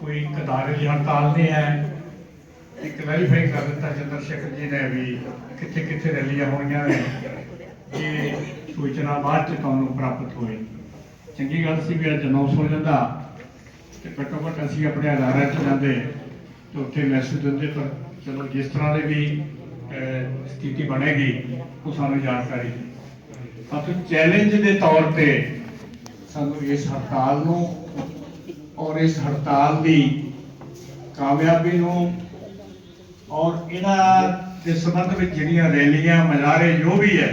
ਕੋਈ ਕਦਾਰੇ ਦੀ ਹੜਤਾਲ ਨਹੀਂ ਹੈ। ਇੱਕ ਕਲੈਰੀਫਾਈ ਕਰ ਦਿੱਤਾ ਚੰਦਰ ਸ਼ੇਖਰ ਜੀ ਨੇ ਵੀ ਕਿੱਥੇ ਕਿੱਥੇ ਰੈਲੀਆਂ ਹੋਈਆਂ ਨੇ। ਇਹ ਸੂਚਨਾ ਬਾਅਦ ਚ ਤੁਹਾਨੂੰ ਪ੍ਰਾਪਤ ਹੋਈ ਚੰਗੀ ਗੱਲ ਸੀ ਵੀ ਅੱਜ ਅਨਾਉਂਸ ਹੋ ਜਾਂਦਾ ਤੇ ਘੱਟੋ ਘੱਟ ਅਸੀਂ ਆਪਣੇ ਆਧਾਰਾਂ 'ਚ ਜਾਂਦੇ ਤੇ ਉੱਥੇ ਮੈਸੇਜ ਦਿੰਦੇ ਪਰ ਚਲੋ ਜਿਸ ਤਰ੍ਹਾਂ ਦੇ ਵੀ ਸਥਿਤੀ ਬਣੇਗੀ, ਉਹ ਸਾਨੂੰ ਜਾਣਕਾਰੀ ਅਤੇ ਚੈਲੰਜ ਦੇ ਤੌਰ ਤੇ ਸਾਨੂੰ ਇਸ ਹੜਤਾਲ ਨੂੰ ਔਰ ਇਸ ਹੜਤਾਲ ਦੀ ਕਾਮਯਾਬੀ ਨੂੰ ਔਰ ਇਹਨਾਂ ਦੇ ਸੰਬੰਧ ਵਿੱਚ ਜਿਹੜੀਆਂ ਰੈਲੀਆਂ, ਮਜ਼ਾਰੇ ਜੋ ਵੀ ਹੈ,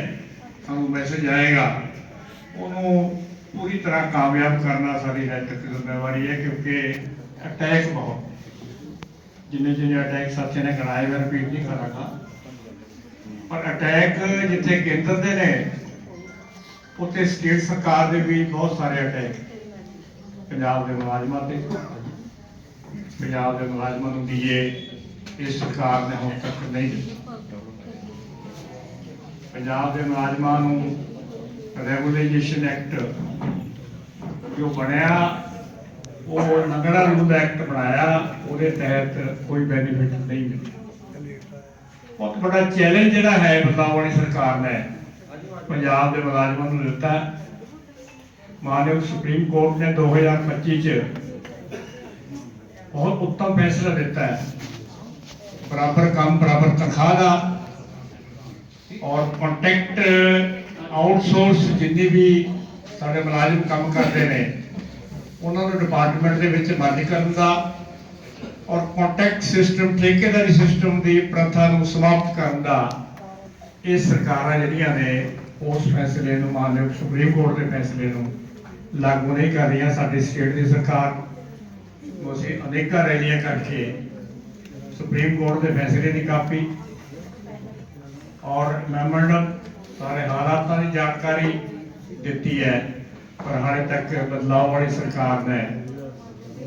ਸਾਨੂੰ ਮੈਸੇਜ ਆਏਗਾ, ਉਹਨੂੰ ਪੂਰੀ ਤਰ੍ਹਾਂ ਕਾਮਯਾਬ ਕਰਨਾ ਸਾਡੀ ਨੈਤਿਕ ਜ਼ਿੰਮੇਵਾਰੀ ਹੈ ਕਿਉਂਕਿ ਅਟੈਕ ਬਹੁਤ ਜਿੰਨੇ ਜਿੰਨੇ ਅਟੈਕ ਸਾਥੀਆਂ ਨੇ ਕਰਾਏ ਮੈਂ ਰਿਪੀਟ ਨਹੀਂ ਕਰਾਂਗਾ ਪਰ ਅਟੈਕ ਜਿੱਥੇ ਕੇਂਦਰ ਦੇ ਨੇ, ਉੱਥੇ ਸਟੇਟ ਸਰਕਾਰ ਦੇ ਵੀ ਬਹੁਤ ਸਾਰੇ ਅਟੈਕ ਪੰਜਾਬ ਦੇ ਮੁਲਾਜ਼ਮਾਂ ਤੇ, ਪੰਜਾਬ ਦੇ ਮੁਲਾਜ਼ਮਾਂ ਨੂੰ ਦੀਏ ਇਸ ਸਰਕਾਰ ਨੇ ਹੁਣ ਤੱਕ ਨਹੀਂ ਦਿੱਤਾ। ਪੰਜਾਬ ਦੇ ਮੁਲਾਜ਼ਮਾਂ ਨੂੰ ਰੈਗੂਲੇਸ਼ਨ ਐਕਟ ਜੋ ਬਣਿਆ, ਉਹ ਨਗੜਾ ਰੂਲ ਐਕਟ ਬਣਾਇਆ, ਉਹਦੇ ਤਹਿਤ ਕੋਈ ਬੈਨੀਫਿਟ ਨਹੀਂ ਮਿਲਿਆ ਬਹੁਤ ਬੜਾ ਚੈਲੰਜ ਜਿਹੜਾ ਹੈ ਬਦਲਾਵ ਵਾਲੀ ਸਰਕਾਰ ਨੇ ਪੰਜਾਬ ਦੇ ਮੁਲਾਜ਼ਮਾਂ ਨੂੰ ਦਿੱਤਾ। ਮਾਨਯੋਗ ਸੁਪਰੀਮ ਕੋਰਟ ਨੇ 2025 ਚ ਬਹੁਤ ਉੱਤਮ ਫੈਸਲਾ ਦਿੱਤਾ ਹੈ। ਬਰਾਬਰ ਕੰਮ, ਬਰਾਬਰ ਤਨਖਾਹ ਦਾ ਔਰ ਕੰਟੈਕਟ ਆਊਟਸੋਰਸ ਜਿੰਨੀ ਵੀ ਸਾਡੇ ਮੁਲਾਜ਼ਮ ਕੰਮ ਕਰਦੇ ਨੇ, ਉਹਨਾਂ ਨੂੰ ਡਿਪਾਰਟਮੈਂਟ ਦੇ ਵਿੱਚ ਬੰਦ ਕਰਨ ਦਾ ਔਰ ਕੰਟੈਕਟ ਸਿਸਟਮ ਠੇਕੇਦਾਰੀ ਸਿਸਟਮ ਦੀ ਪ੍ਰਥਾ ਨੂੰ ਸਮਾਪਤ ਕਰਨ ਦਾ ਇਹ ਸਰਕਾਰਾਂ ਜਿਹੜੀਆਂ ਨੇ ਉਸ ਫੈਸਲੇ ਨੂੰ, ਮਾਨਯੋਗ ਸੁਪਰੀਮ ਕੋਰਟ ਦੇ ਫੈਸਲੇ ਨੂੰ ਲਾਗੂ ਨਹੀਂ ਕਰ ਰਹੀਆਂ ਸਾਡੀ ਸਟੇਟ ਦੀ ਸਰਕਾਰ। ਨੂੰ ਅਸੀਂ ਅਨੇਕਾਂ ਰੈਲੀਆਂ ਕਰਕੇ ਸੁਪਰੀਮ ਕੋਰਟ ਦੇ ਫੈਸਲੇ ਦੀ ਕਾਪੀ ਔਰ ਮੈਮੋਰੰਡਮ, ਸਾਰੇ ਹਾਲਾਤਾਂ ਦੀ ਜਾਣਕਾਰੀ ਦਿੱਤੀ ਹੈ, ਪਰ ਹਾਲੇ ਤੱਕ ਬਦਲਾਅ ਵਾਲੀ ਸਰਕਾਰ ਨੇ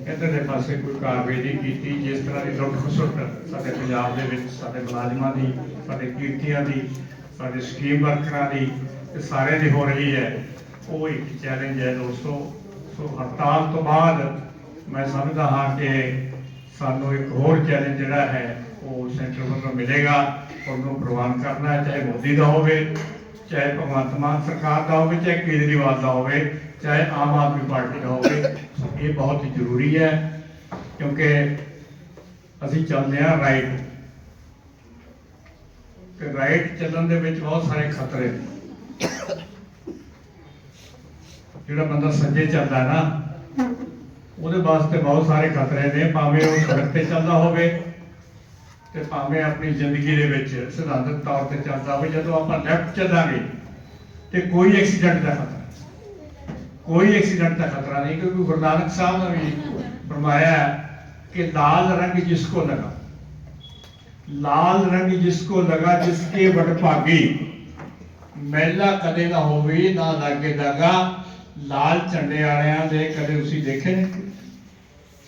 ਇੱਧਰ ਦੇ ਪਾਸੇ ਕੋਈ ਕਾਰਵਾਈ ਨਹੀਂ ਕੀਤੀ, ਜਿਸ ਤਰ੍ਹਾਂ ਦੀ ਲੁੱਟ ਖਸੁੱਟ ਸਾਡੇ ਪੰਜਾਬ ਦੇ ਵਿੱਚ, ਸਾਡੇ ਮੁਲਾਜ਼ਮਾਂ ਦੀ, ਸਾਡੇ ਕੀਰਤੀਆਂ ਦੀ, ਸਾਡੇ ਸਕੀਮ ਵਰਕਰਾਂ ਦੀ ਤੇ ਸਾਰੇ ਦੀ ਹੋ ਰਹੀ ਹੈ। ਉਹ ਇੱਕ ਚੈਲੰਜ ਹੈ ਦੋਸਤੋ ਸੋ ਹੜਤਾਲ ਤੋਂ ਬਾਅਦ ਮੈਂ ਸਮਝਦਾ ਹਾਂ ਕਿ ਸਾਨੂੰ ਇੱਕ ਹੋਰ ਚੈਲੰਜ ਜਿਹੜਾ ਹੈ, ਉਹ ਸੈਂਟਰ ਵੱਲੋਂ ਮਿਲੇਗਾ। ਉਹਨੂੰ ਪ੍ਰਵਾਨ ਕਰਨਾ ਹੈ, ਚਾਹੇ ਮੋਦੀ ਦਾ ਹੋਵੇ, ਚਾਹੇ ਭਗਵੰਤ ਮਾਨ ਸਰਕਾਰ ਦਾ ਹੋਵੇ, ਚਾਹੇ ਕੇਜਰੀਵਾਲ ਦਾ ਹੋਵੇ, ਚਾਹੇ ਆਮ ਆਦਮੀ ਪਾਰਟੀ ਦਾ ਹੋਵੇ। ਇਹ ਬਹੁਤ ਹੀ ਜ਼ਰੂਰੀ ਹੈ, ਕਿਉਂਕਿ ਅਸੀਂ ਚੱਲਦੇ ਹਾਂ ਰਾਈਟ ਤੇ ਰਾਈਟ ਚੱਲਣ ਦੇ ਵਿੱਚ ਬਹੁਤ ਸਾਰੇ ਖਤਰੇ ਜਿਹੜਾ ਬੰਦਾ ਸੱਜੇ ਚੱਲਦਾ ਨਾ, ਉਹਦੇ ਵਾਸਤੇ ਬਹੁਤ ਸਾਰੇ ਖਤਰੇ ਨੇ, ਭਾਵੇਂ ਉਹ ਸੜਕ ਤੇ ਚੱਲਦਾ ਹੋਵੇ ਤੇ ਭਾਵੇਂ ਆਪਣੀ ਜ਼ਿੰਦਗੀ ਦੇ ਵਿੱਚ ਸਿਧਾਂਤਕ ਤੌਰ ਤੇ ਚੱਲਦਾ ਹੋਵੇ, ਜਦੋਂ ਆਪਾਂ ਲੈਫਟ ਚੱਲਾਂਗੇ ਤੇ ਕੋਈ ਐਕਸੀਡੈਂਟ ਦਾ ਖਤਰਾ ਕੋਈ ਐਕਸੀਡੈਂਟ ਦਾ ਖਤਰਾ ਨਹੀਂ, ਕਿਉਂਕਿ ਗੁਰੂ ਨਾਨਕ ਸਾਹਿਬ ਨੇ ਵੀ ਫਰਮਾਇਆ ਕਿ ਲਾਲ ਰੰਗ ਜਿਸਕੋ ਲਗਾ, ਲਾਲ ਰੰਗ ਜਿਸਕੋ ਲਗਾ ਜਿਸ ਜਿਸਕੇ ਵਡਭਾਗੀ ਮਹਿਲਾ ਕਦੇ ਨਾ ਹੋਵੇ, ਨਾ ਲਾਗੇ ਦਾਗਾ ਲਾਲ ਝੰਡੇ ਵਾਲਿਆਂ ਦੇ ਕਦੇ ਤੁਸੀਂ ਦੇਖੇ ਨੇ?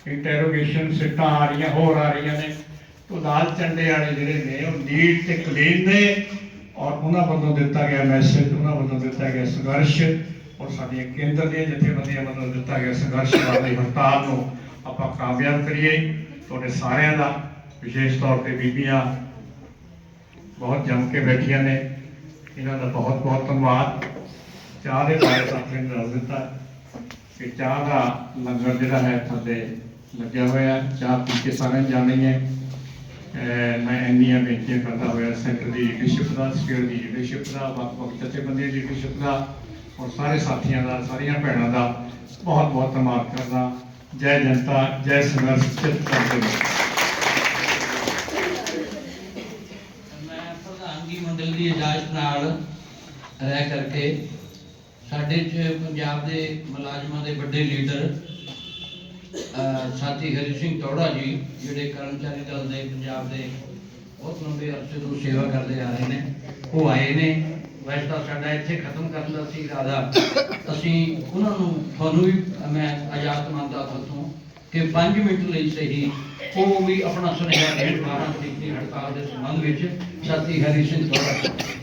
ਇੰਟਰੋਗੇਸ਼ਨ ਸਿੱਟਾਂ ਆ ਰਹੀਆਂ, ਹੋਰ ਆ ਰਹੀਆਂ ਨੇ। ਉਹ ਲਾਲ ਝੰਡੇ ਵਾਲੇ ਜਿਹੜੇ ਨੇ, ਉਹ ਨੀਟ ਤੇ ਕਲੀਨ ਨੇ ਔਰ ਉਹਨਾਂ ਵੱਲੋਂ ਦਿੱਤਾ ਗਿਆ ਮੈਸੇਜ ਉਹਨਾਂ ਵੱਲੋਂ ਦਿੱਤਾ ਗਿਆ ਸੰਘਰਸ਼ ਔਰ ਸਾਡੀਆਂ ਕੇਂਦਰ ਦੀਆਂ ਜਥੇਬੰਦੀਆਂ ਵੱਲੋਂ ਦਿੱਤਾ ਗਿਆ ਸੰਘਰਸ਼ ਵਾਲੀ ਹੜਤਾਲ ਨੂੰ ਆਪਾਂ ਕਾਮਯਾਬ ਕਰੀਏ। ਤੁਹਾਡੇ ਸਾਰਿਆਂ ਦਾ ਵਿਸ਼ੇਸ਼ ਤੌਰ ਤੇ ਬੀਬੀਆਂ ਬਹੁਤ ਜੰਮ ਕੇ ਬੈਠੀਆਂ ਨੇ। ਇਹਨਾਂ ਦਾ ਬਹੁਤ ਬਹੁਤ ਧੰਨਵਾਦ। ਚਾਹ ਦੇ ਬਾਰੇ ਸਾਥੀ ਨੇ ਦੱਸ ਦਿੱਤਾ। ਕਿ ਚਾਹ ਦਾ ਲੰਗਰ ਜਿਹੜਾ ਹੈ ਥੱਲੇ ਲੱਗਿਆ ਹੋਇਆ ਹੈ। ਚਾਹ ਪੀ ਕੇ ਸਾਰਿਆਂ ਜਾਣੀ ਹੈ। ਮੈਂ ਇੰਨੀਆਂ ਬੇਨਤੀਆਂ ਕਰਦਾ ਹੋਇਆ ਸੈਂਟਰ ਦੀ ਲੀਡਰਸ਼ਿਪ ਦਾ ਸਟੇਟ ਦੀ ਲੀਡਰਸ਼ਿਪ ਦਾ, ਵੱਖ-ਵੱਖ ਜਥੇਬੰਦੀਆਂ ਦੀ ਲੀਡਰਸ਼ਿਪ ਦਾ ਔਰ ਸਾਰੇ ਸਾਥੀਆਂ ਦਾ, ਸਾਰੀਆਂ ਭੈਣਾਂ ਦਾ ਬਹੁਤ ਬਹੁਤ ਧੰਨਵਾਦ ਕਰਦਾ। ਜੈ ਜਨਤਾ, ਜੈ ਸੰਘਰਸ਼ ਚਿੱਤ ਕਰਦੇ ਮੈਂ ਪ੍ਰਧਾਨਗੀ ਮੰਡਲ ਦੀ ਇਜਾਜ਼ਤ ਨਾਲ ਰਹਿ ਕਰਕੇ ਸਾਡੇ ਚ ਪੰਜਾਬ ਦੇ ਮੁਲਾਜ਼ਮਾਂ ਦੇ ਵੱਡੇ ਲੀਡਰ ਸਾਥੀ ਹਰੀ ਸਿੰਘ ਤੋੜਾ ਜੀ, ਜਿਹੜੇ ਕਰਮਚਾਰੀ ਦਲ ਦੇ ਪੰਜਾਬ ਦੇ ਬਹੁਤ ਲੰਬੇ ਅਰਸੇ ਤੋਂ ਸੇਵਾ ਕਰਦੇ ਆ ਰਹੇ ਨੇ, ਉਹ ਆਏ ਨੇ। ਵੈਸੇ ਤਾਂ ਸਾਡਾ ਇੱਥੇ ਖਤਮ ਕਰਨ ਦਾ ਸੀ ਇਰਾਦਾ। ਅਸੀਂ ਉਹਨਾਂ ਨੂੰ ਤੁਹਾਨੂੰ ਵੀ ਮੈਂ ਆਜ਼ਾਦ ਮੰਨਦਾ ਤੁਹਾਨੂੰ ਕਿ 5 ਮਿੰਟ ਲਈ ਸਹੀ, ਉਹ ਵੀ ਆਪਣਾ ਸੁਨੇਹਾ ਦੇਣ 12 ਤਰੀਕ ਦੀ ਹੜਤਾਲ ਦੇ ਸੰਬੰਧ ਵਿੱਚ, ਸਾਥੀ ਹਰੀ ਸਿੰਘ ਤੋੜਾ